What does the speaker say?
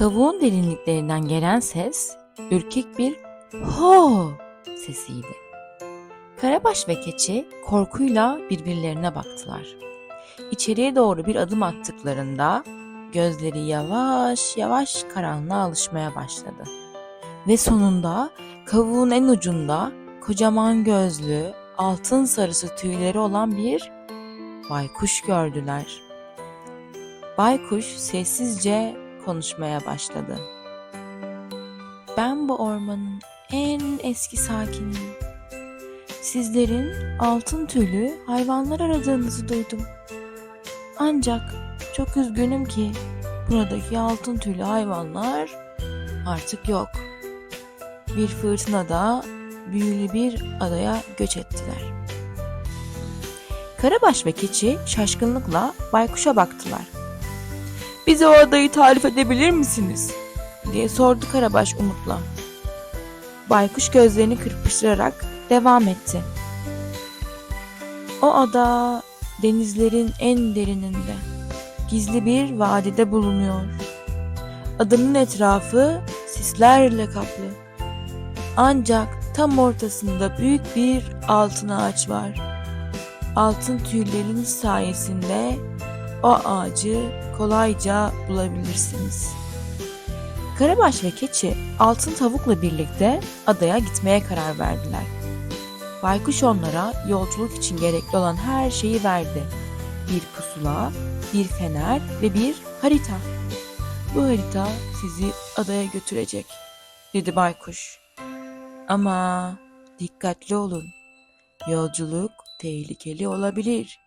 Kavuğun derinliklerinden gelen ses ürkek bir ho sesiydi. Karabaş ve keçi korkuyla birbirlerine baktılar. İçeriye doğru bir adım attıklarında gözleri yavaş yavaş karanlığa alışmaya başladı. Ve sonunda kavuğun en ucunda kocaman gözlü, altın sarısı tüyleri olan bir baykuş gördüler. Baykuş sessizce konuşmaya başladı. Ben bu ormanın en eski sakiniyim. Sizlerin altın tüylü hayvanlar aradığınızı duydum. Ancak çok üzgünüm ki buradaki altın tüylü hayvanlar artık yok. Bir fırtınada büyülü bir adaya göç ettiler. Karabaş ve keçi şaşkınlıkla baykuşa baktılar. Bize o adayı tarif edebilir misiniz? diye sordu Karabaş umutla. Baykuş gözlerini kırpıştırarak devam etti. O ada denizlerin en derininde, gizli bir vadide bulunuyor. Adanın etrafı sislerle kaplı. Ancak tam ortasında büyük bir altın ağaç var. Altın tüylerin sayesinde o ağacı kolayca bulabilirsiniz. Karabaş ve keçi altın tavukla birlikte adaya gitmeye karar verdiler. Baykuş onlara yolculuk için gerekli olan her şeyi verdi. Bir pusula, bir fener ve bir harita. Bu harita sizi adaya götürecek, dedi baykuş. Ama dikkatli olun. Yolculuk tehlikeli olabilir.